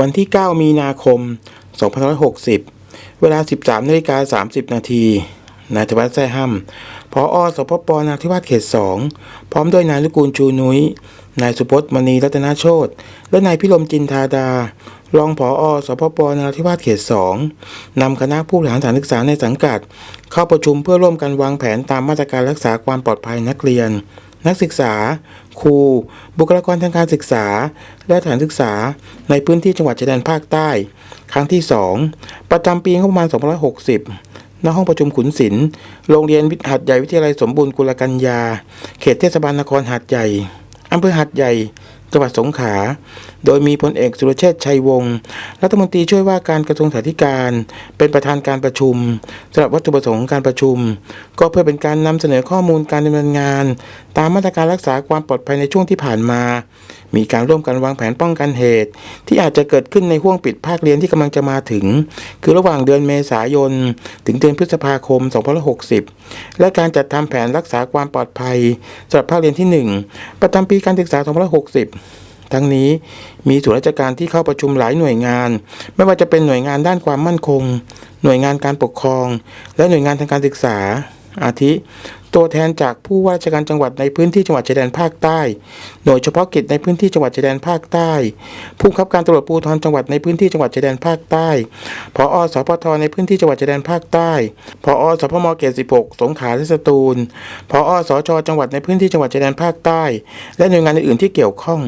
วันที่ 9 มีนาคม 2560 เวลา 13นาฬิกา30 นาทีนายธวัฒน์แซ่ห้ำพออสพปนาทิวาสเขต 2 พร้อมด้วยนายลุกูลชูนุ้ย นายสุพจน์มณีรัตนโชตและนายพิรมจินทาดา รองผออสพปนาทิวาสเขต 2 นำคณะผู้บริหารสถานศึกษาในสังกัด เข้าประชุมเพื่อร่วมกันวางแผนตามมาตรการรักษาความปลอดภัยนักเรียน นักศึกษา ครู บุคลากรทางการศึกษา และสถานศึกษาในพื้นที่จังหวัดชายแดนภาคใต้ ครั้งที่ 2 ประจำปีงบประมาณ 2560 ณ ห้องประชุมขุนศิลป์ โรงเรียนวิทยาหัดใหญ่วิทยาลัยสมบูรณ์กุลกัญญา เขตเทศบาลนครหัดใหญ่อำเภอหัดใหญ่ จังหวัดสงขลา โดยมีพลเอกสุรเชษชัยวงศ์รัฐมนตรีช่วยว่าการกระทรวงสาธารณการเป็นประธานการประชุมสำหรับวัตถุประสงค์การประชุม ก็เพื่อเป็นการนำเสนอข้อมูลการดำเนินงาน ตามมาตรการรักษาความปลอดภัยในช่วงที่ผ่านมา มีการร่วมกันวางแผนป้องกันเหตุ ที่อาจจะเกิดขึ้นในห่วงปิดภาคเรียนที่กำลังจะมาถึง คือระหว่างเดือนเมษายน ถึงเดือนพฤษภาคม 2560 และการจัดทำแผนรักษาความปลอดภัยสำหรับภาคเรียนที่ 1 ประจำปีการศึกษา 2560ทั้งนี้มีส่วนราชการที่เข้าประชุมหลายหน่วยงาน ไม่ว่าจะเป็นหน่วยงานด้านความมั่นคง หน่วยงานการปกครอง และหน่วยงานทางการศึกษา อาทิ ตัวแทนจากผู้ว่าราชการจังหวัดในพื้นที่จังหวัดชายแดนภาคใต้หน่วยเฉพาะกิจในพื้นที่จังหวัดชายแดนภาคใต้ ผู้บังคับการตำรวจภูธรจังหวัดในพื้นที่จังหวัดชายแดนภาคใต้ ผอสพทในพื้นที่จังหวัดชายแดนภาคใต้ ผอสพมเขต16 สงขลาและสตูล ผอสชจังหวัดในพื้นที่จังหวัดชายแดนภาคใต้ และหน่วยงานอื่นๆที่เกี่ยวข้อง